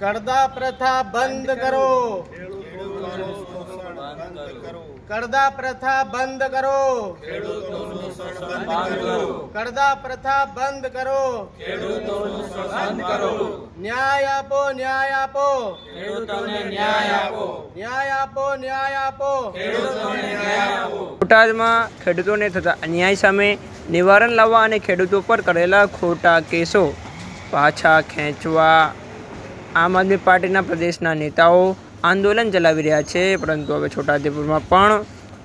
કડદા પ્રથા બંધ કરો. કડદા પ્રથા બંધ કરો. કડદા પ્રથા બંધ કરો. ન્યાય આપો ન્યાય આપો. ન્યાય આપો ન્યાય આપો. બોટાદમાં ખેડૂતોને થતા અન્યાય સામે નિવારણ લાવવા અને ખેડૂતો પર કરેલા ખોટા કેસો. પાછા ખેંચવા. આમ આદમી પાર્ટીના પ્રદેશના નેતાઓ આંદોલન ચલાવી રહ્યા છે પરંતુ હવે છોટાઉદેપુરમાં પણ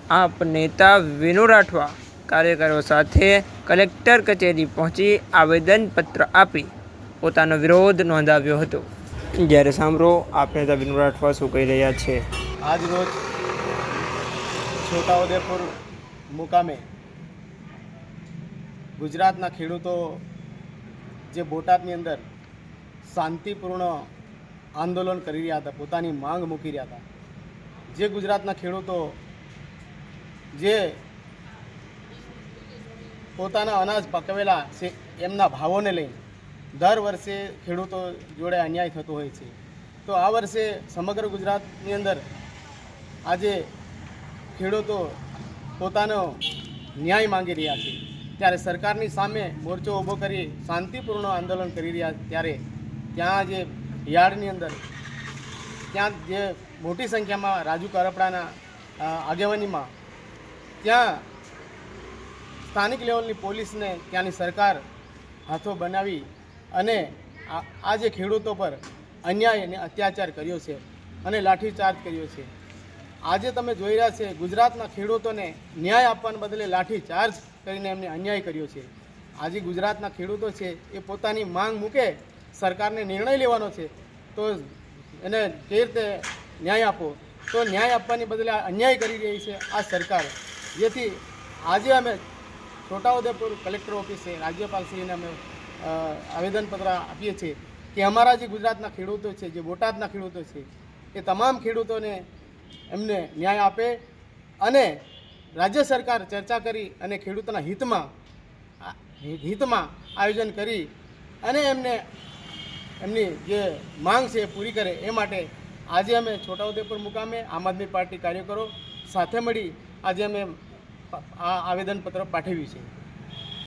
આપ નેતા વિનુ રાઠવા કાર્યકરો સાથે કલેક્ટર કચેરી પહોંચી આવેદનપત્ર આપી પોતાનો વિરોધ નોંધાવ્યો હતો. જ્યારે સાંભળો આપ નેતા વિનુ રાઠવા શું કહી રહ્યા છે? આજ રોજ છોટાઉદેપુર મુકામે ગુજરાતના ખેડૂતો જે બોટાદની અંદર શાંતિપૂર્ણ આંદોલન કરી રહ્યા હતા, પોતાની માંગ મૂકી રહ્યા હતા. જે ગુજરાતના ખેડૂતો, જે પોતાના અનાજ પકવેલા છે, એમના ભાવોને લઈને દર વર્ષે ખેડૂતો જોડે અન્યાય થતો હોય છે. તો આ વર્ષે સમગ્ર ગુજરાતની અંદર આજે ખેડૂતો પોતાનો ન્યાય માંગી રહ્યા છે. ત્યારે સરકારની સામે મોરચો ઊભો કરી શાંતિપૂર્ણ આંદોલન કરી રહ્યા ત્યારે ત્યાં જે યાર્ડની અંદર, ત્યાં જે મોટી સંખ્યામાં રાજુ કરપડાના આગેવાનીમાં, ત્યાં સ્થાનિક લેવલની પોલીસને ત્યાંની સરકાર હાથો બનાવી અને આ જે ખેડૂતો પર અન્યાય અને અત્યાચાર કર્યો છે અને લાઠીચાર્જ કર્યો છે. આજે તમે જોઈ રહ્યા છે, ગુજરાતના ખેડૂતોને ન્યાય આપવાને બદલે લાઠીચાર્જ કરીને એમને અન્યાય કર્યો છે. આજે ગુજરાતના ખેડૂતો છે એ પોતાની માંગ મૂકે સરકારને નિર્ણય લેવાનો છે, તો એને જે રીતે ન્યાય આપો તો ન્યાય આપવાની બદલે અન્યાય કરી રહી છે આ સરકાર. જેથી આજે અમે છોટાઉદેપુર કલેક્ટર ઓફિસે રાજ્યપાલશ્રીને અમે આવેદનપત્ર આપીએ છીએ કે અમારા જે ગુજરાતના ખેડૂતો છે, જે બોટાદના ખેડૂતો છે, એ તમામ ખેડૂતોને એમને ન્યાય આપે અને રાજ્ય સરકાર ચર્ચા કરી અને ખેડૂતોના હિતમાં હિતમાં આયોજન કરી અને એમને એમની જે માંગ છે એ પૂરી કરે એ માટે આજે અમે છોટાઉદેપુર મુકામે આમ આદમી પાર્ટી કાર્યકરો સાથે મળી આજે અમે આ આવેદનપત્ર પાઠવ્યું છે.